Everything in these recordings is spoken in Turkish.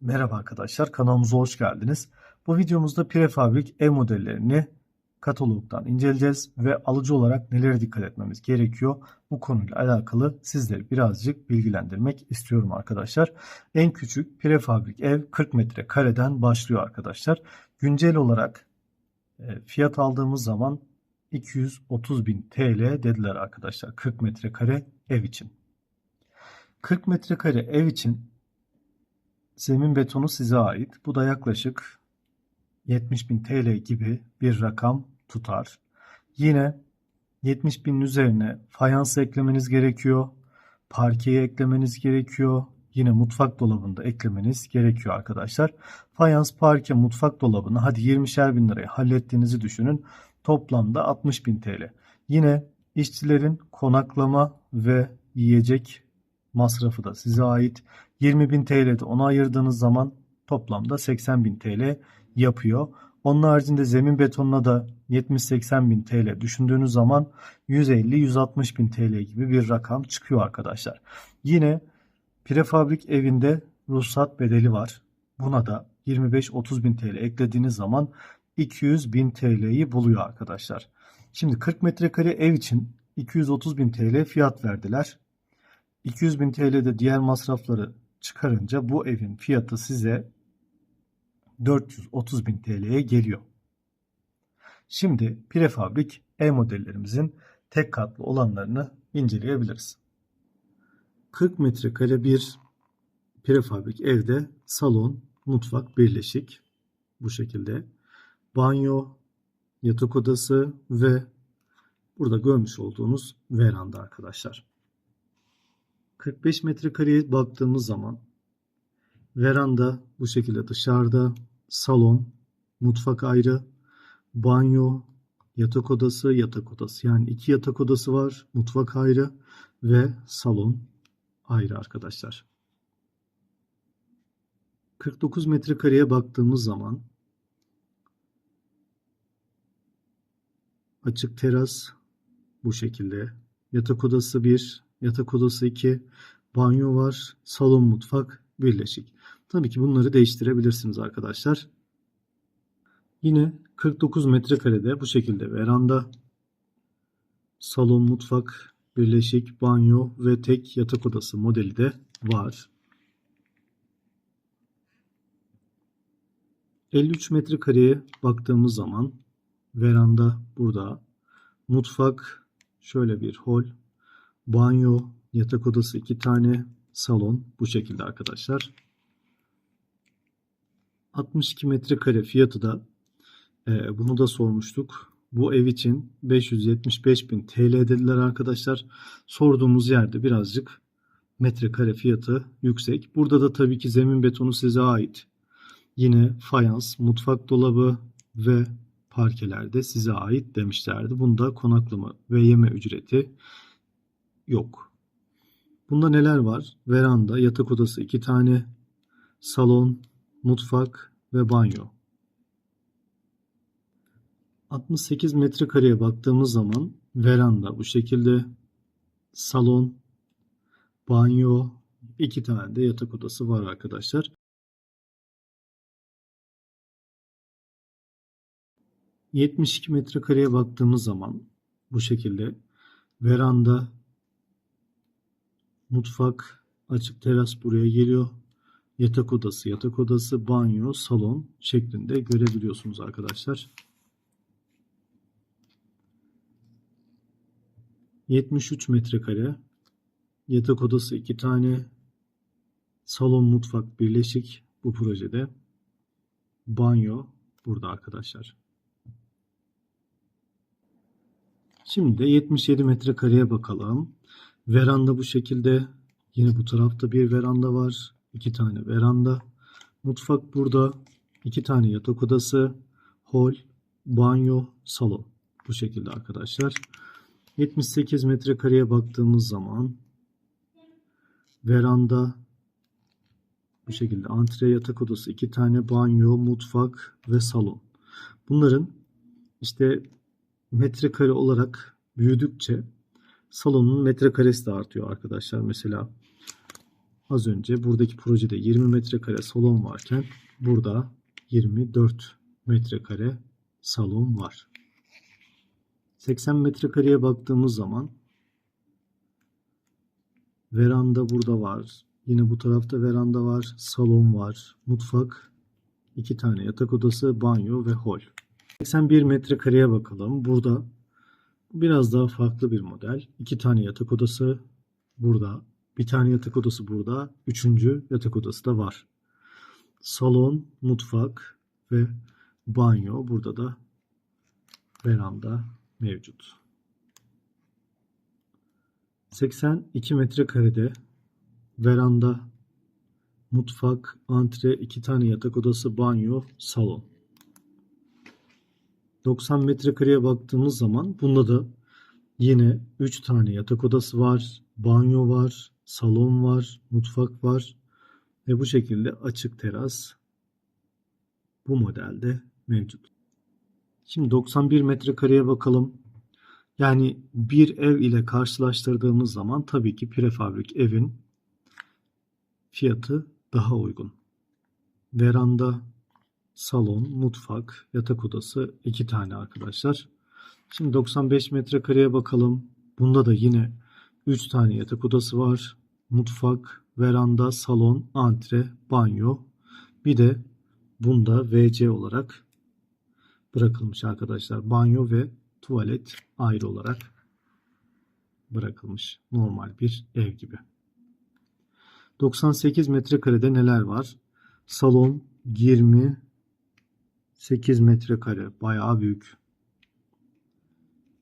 Merhaba arkadaşlar, kanalımıza hoş geldiniz. Bu videomuzda prefabrik ev modellerini katalogdan inceleyeceğiz ve alıcı olarak nelere dikkat etmemiz gerekiyor bu konuyla alakalı sizleri birazcık bilgilendirmek istiyorum arkadaşlar. En küçük prefabrik ev 40 metrekareden başlıyor arkadaşlar. Güncel olarak e, fiyat aldığımız zaman 230.000 TL dediler arkadaşlar 40 metrekare ev için. 40 metrekare ev için zemin betonu size ait. Bu da yaklaşık 70.000 TL gibi bir rakam tutar. Yine 70.000'in üzerine fayans eklemeniz gerekiyor. Parkeyi eklemeniz gerekiyor. Yine mutfak dolabını da eklemeniz gerekiyor arkadaşlar. Fayans, parke, mutfak dolabını hadi 20'şer bin liraya hallettiğinizi düşünün. Toplamda 60.000 TL. Yine işçilerin konaklama ve yiyecek masrafı da size ait. 20.000 TL'de ona ayırdığınız zaman toplamda 80.000 TL yapıyor. Onun haricinde zemin betonuna da 70-80 bin TL düşündüğünüz zaman 150-160 bin TL gibi bir rakam çıkıyor arkadaşlar. Yine prefabrik evinde ruhsat bedeli var. Buna da 25-30 bin TL eklediğiniz zaman 200 bin TL'yi buluyor arkadaşlar. Şimdi 40 metrekare ev için 230 bin TL fiyat verdiler. 200 bin TL'de diğer masrafları çıkarınca bu evin fiyatı size 430 bin TL'ye geliyor. Şimdi prefabrik ev modellerimizin tek katlı olanlarını inceleyebiliriz. 40 metrekare bir prefabrik evde salon, mutfak birleşik bu şekilde. Banyo, yatak odası ve burada görmüş olduğunuz veranda arkadaşlar. 45 metrekareye baktığımız zaman veranda bu şekilde dışarıda, salon, mutfak ayrı, banyo, yatak odası, yatak odası. Yani iki yatak odası var, mutfak ayrı ve salon ayrı arkadaşlar. 49 metrekareye baktığımız zaman açık teras bu şekilde. Yatak odası 1, yatak odası 2, banyo var, salon mutfak birleşik. Tabii ki bunları değiştirebilirsiniz arkadaşlar. Yine 49 metrekarede bu şekilde veranda, salon, mutfak, birleşik, banyo ve tek yatak odası modeli de var. 53 metrekareye baktığımız zaman veranda burada, mutfak şöyle bir hol, banyo, yatak odası iki tane, salon bu şekilde arkadaşlar. 62 metrekare fiyatı da e, bunu da sormuştuk. Bu ev için 575 bin TL dediler arkadaşlar. Sorduğumuz yerde birazcık metrekare fiyatı yüksek. Burada da tabii ki zemin betonu size ait. Yine fayans, mutfak dolabı ve parkeler de size ait demişlerdi. Bunda konaklama ve yeme ücreti yok. Bunda neler var? Veranda, yatak odası iki tane, salon, mutfak ve banyo. 68 metrekareye baktığımız zaman veranda bu şekilde, salon, banyo, iki tane de yatak odası var arkadaşlar. ...72 metrekareye baktığımız zaman bu şekilde veranda, mutfak, açık teras buraya geliyor. Yatak odası, yatak odası, banyo, salon şeklinde görebiliyorsunuz arkadaşlar. 73 metrekare. Yatak odası iki tane. Salon, mutfak birleşik bu projede. Banyo burada arkadaşlar. Şimdi de 77 metrekareye bakalım. Veranda bu şekilde. Yine bu tarafta bir veranda var. iki tane veranda. Mutfak burada. iki tane yatak odası. Hol, banyo, salon. Bu şekilde arkadaşlar. 78 metrekareye baktığımız zaman veranda bu şekilde antre yatak odası, iki tane banyo, mutfak ve salon. Bunların işte metrekare olarak büyüdükçe salonun metrekaresi de artıyor arkadaşlar. Mesela az önce buradaki projede 20 metrekare salon varken burada 24 metrekare salon var. 80 metrekareye baktığımız zaman veranda burada var. Yine bu tarafta veranda var. Salon var. Mutfak. iki tane yatak odası, banyo ve hol. 81 metrekareye bakalım. Burada biraz daha farklı bir model. İki tane yatak odası burada. Bir tane yatak odası burada. Üçüncü yatak odası da var. Salon, mutfak ve banyo. Burada da veranda mevcut. 82 metrekarede veranda, mutfak, antre, iki tane yatak odası, banyo, salon. 90 metrekareye baktığımız zaman bunda da yine 3 tane yatak odası var, banyo var, salon var, mutfak var ve bu şekilde açık teras bu modelde mevcut. Şimdi 91 metrekareye bakalım. Yani bir ev ile karşılaştırdığımız zaman tabii ki prefabrik evin fiyatı daha uygun. Veranda, salon, mutfak, yatak odası iki tane arkadaşlar. Şimdi 95 metrekareye bakalım. Bunda da yine 3 tane yatak odası var. Mutfak, veranda, salon, antre, banyo. Bir de bunda WC olarak bırakılmış arkadaşlar. Banyo ve tuvalet ayrı olarak bırakılmış. Normal bir ev gibi. 98 metrekarede neler var? Salon 28 metrekare. Bayağı büyük.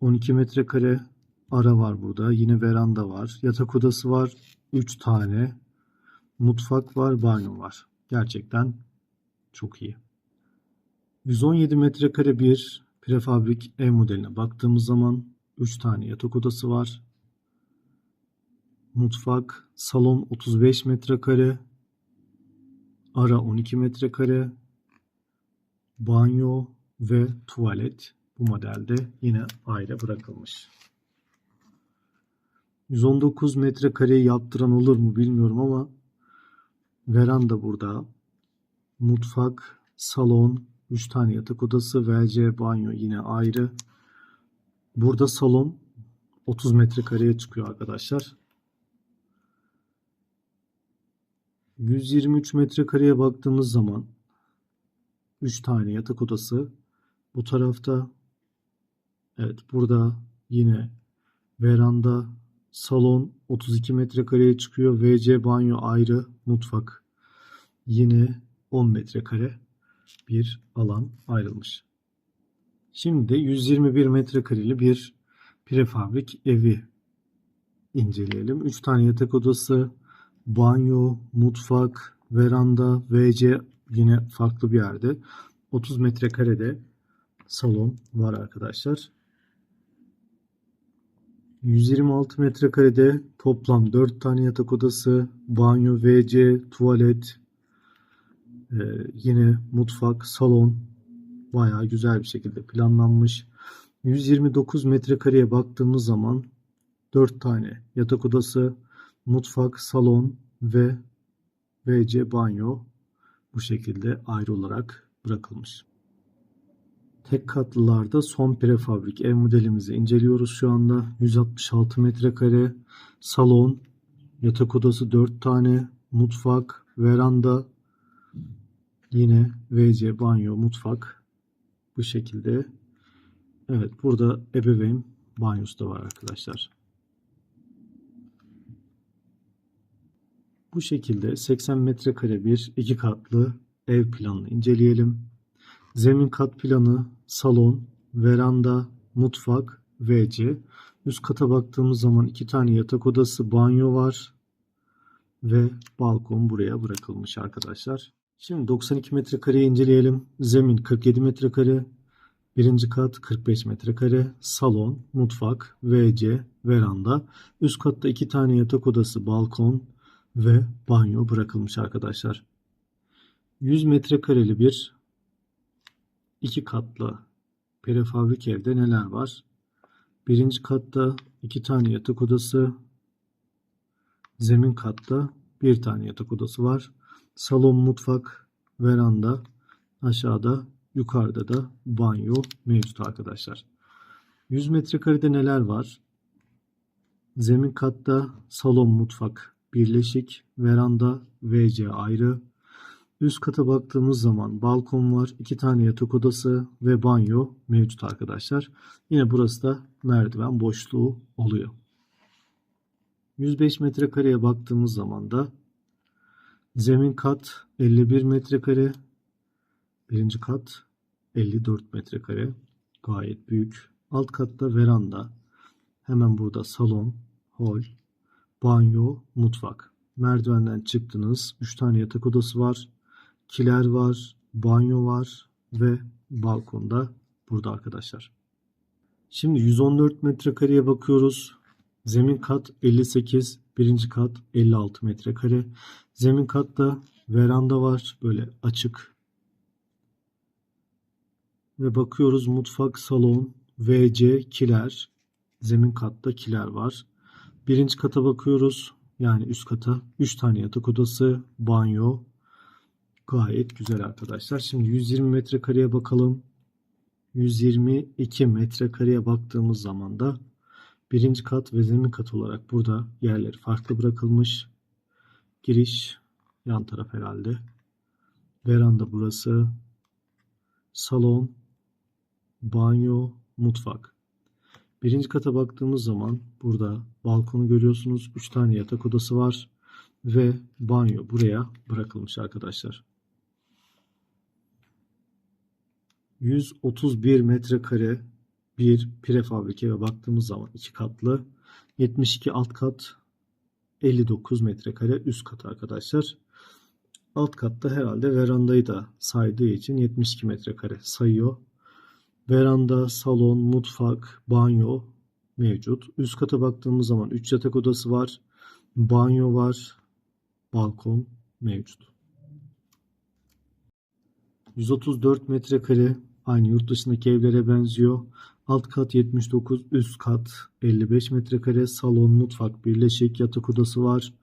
12 metrekare ara var burada. Yine veranda var. Yatak odası var. 3 tane. Mutfak var. Banyo var. Gerçekten çok iyi. 117 metrekare bir prefabrik ev modeline baktığımız zaman 3 tane yatak odası var. Mutfak, salon 35 metrekare, ara 12 metrekare, banyo ve tuvalet bu modelde yine ayrı bırakılmış. 119 metrekare yaptıran olur mu bilmiyorum ama veranda burada, mutfak, salon, 3 tane yatak odası, VC, banyo yine ayrı. Burada salon 30 metrekareye çıkıyor arkadaşlar. 123 metrekareye baktığımız zaman 3 tane yatak odası. Bu tarafta evet burada yine veranda, salon 32 metrekareye çıkıyor. WC banyo ayrı, mutfak yine 10 metrekare bir alan ayrılmış. Şimdi de 121 metrekareli bir prefabrik evi inceleyelim. 3 tane yatak odası, banyo, mutfak, veranda, WC yine farklı bir yerde. 30 metrekarede salon var arkadaşlar. 126 metrekarede toplam 4 tane yatak odası, banyo, WC, tuvalet, ee, yine mutfak, salon bayağı güzel bir şekilde planlanmış. 129 metrekareye baktığımız zaman 4 tane yatak odası, mutfak, salon ve WC banyo bu şekilde ayrı olarak bırakılmış. Tek katlılarda son prefabrik ev modelimizi inceliyoruz şu anda. 166 metrekare salon, yatak odası 4 tane, mutfak, veranda, yine WC, banyo, mutfak bu şekilde. Evet burada ebeveyn banyosu da var arkadaşlar. Bu şekilde 80 metrekare bir iki katlı ev planını inceleyelim. Zemin kat planı, salon, veranda, mutfak, WC. Üst kata baktığımız zaman iki tane yatak odası, banyo var ve balkon buraya bırakılmış arkadaşlar. Şimdi 92 metrekareyi inceleyelim. Zemin 47 metrekare, birinci kat 45 metrekare, salon, mutfak, WC, veranda. Üst katta iki tane yatak odası, balkon, ve banyo bırakılmış arkadaşlar. 100 metrekareli bir iki katlı prefabrik evde neler var? Birinci katta iki tane yatak odası, zemin katta Bir tane yatak odası var. Salon, mutfak, veranda, aşağıda, yukarıda da banyo mevcut arkadaşlar. 100 metrekarede neler var? Zemin katta salon, mutfak birleşik, veranda, WC ayrı. Üst kata baktığımız zaman balkon var, iki tane yatak odası ve banyo mevcut arkadaşlar. Yine burası da merdiven boşluğu oluyor. 105 metrekareye baktığımız zaman da zemin kat 51 metrekare, birinci kat 54 metrekare. Gayet büyük. Alt katta veranda, hemen burada salon, hol, banyo, mutfak. Merdivenden çıktınız. 3 tane yatak odası var. Kiler var, banyo var ve balkonda burada arkadaşlar. Şimdi 114 metrekareye bakıyoruz. Zemin kat 58, birinci kat 56 metrekare. Zemin katta veranda var, böyle açık. Ve bakıyoruz mutfak, salon, WC, kiler. Zemin katta kiler var. Birinci kata bakıyoruz. Yani üst kata 3 tane yatak odası, banyo. Gayet güzel arkadaşlar. Şimdi 120 metrekareye bakalım. 122 metrekareye baktığımız zaman da birinci kat ve zemin kat olarak burada yerleri farklı bırakılmış. Giriş yan taraf herhalde. Veranda burası. Salon, banyo, mutfak. Birinci kata baktığımız zaman burada balkonu görüyorsunuz. 3 tane yatak odası var ve banyo buraya bırakılmış arkadaşlar. 131 metrekare bir prefabrik eve baktığımız zaman iki katlı 72 alt kat 59 metrekare üst kat arkadaşlar. Alt katta herhalde verandayı da saydığı için 72 metrekare sayıyor. Veranda, salon, mutfak, banyo mevcut. Üst kata baktığımız zaman 3 yatak odası var. Banyo var. Balkon mevcut. 134 metrekare aynı yurt dışındaki evlere benziyor. Alt kat 79, üst kat 55 metrekare. Salon, mutfak birleşik yatak odası var.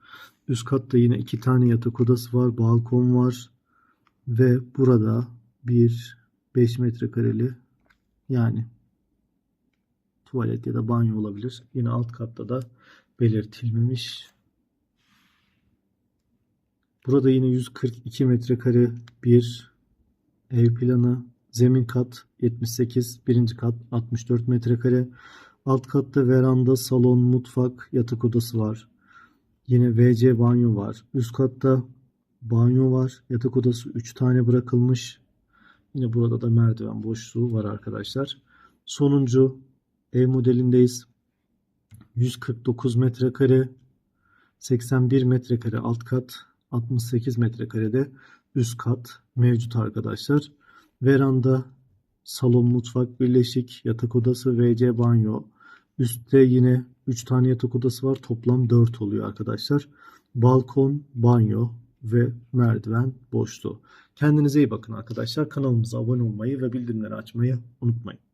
Üst katta yine iki tane yatak odası var. Balkon var. Ve burada bir 5 metrekareli yani tuvalet ya da banyo olabilir. Yine alt katta da belirtilmemiş. Burada yine 142 metrekare bir ev planı. Zemin kat 78, birinci kat 64 metrekare. Alt katta veranda, salon, mutfak, yatak odası var. Yine WC banyo var. Üst katta banyo var. Yatak odası 3 tane bırakılmış. Yine burada da merdiven boşluğu var arkadaşlar. Sonuncu ev modelindeyiz. 149 metrekare, 81 metrekare alt kat, 68 metrekarede üst kat mevcut arkadaşlar. Veranda, salon, mutfak birleşik, yatak odası, WC banyo. Üstte yine 3 tane yatak odası var. Toplam 4 oluyor arkadaşlar. Balkon, banyo ve merdiven boşluğu. Kendinize iyi bakın arkadaşlar. Kanalımıza abone olmayı ve bildirimleri açmayı unutmayın.